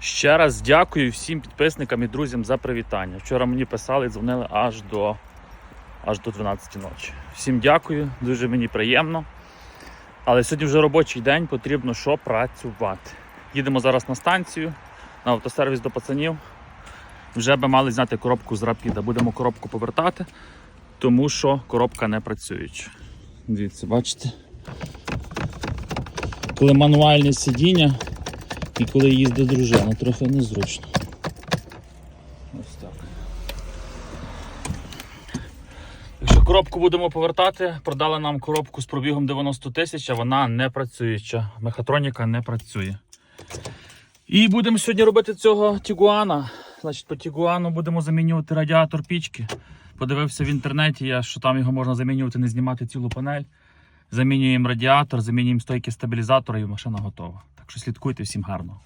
Ще раз дякую всім підписникам і друзям за привітання. Вчора мені писали і дзвонили аж до, аж до 12 ночі. Всім дякую, дуже мені приємно. Але сьогодні вже робочий день, потрібно що працювати. Їдемо зараз на станцію, на автосервіс до пацанів. Вже би мали зняти коробку з рапіда. Будемо коробку повертати, тому що коробка не працююча. Дивіться, бачите? Коли мануальне сидіння і коли їздить дружина, трохи незручно. Ось так. Якщо коробку будемо повертати, продали нам коробку з пробігом 90 тисяч, а вона не працююча. Мехатроніка не працює. І будемо сьогодні робити цього Тігуана. Значить, по Тігуану будемо замінювати радіатор пічки. Подивився в інтернеті, я, що там його можна замінювати, не знімати цілу панель. Замінюємо радіатор, замінюємо стойки стабілізатора і машина готова. Так що слідкуйте всім гарно.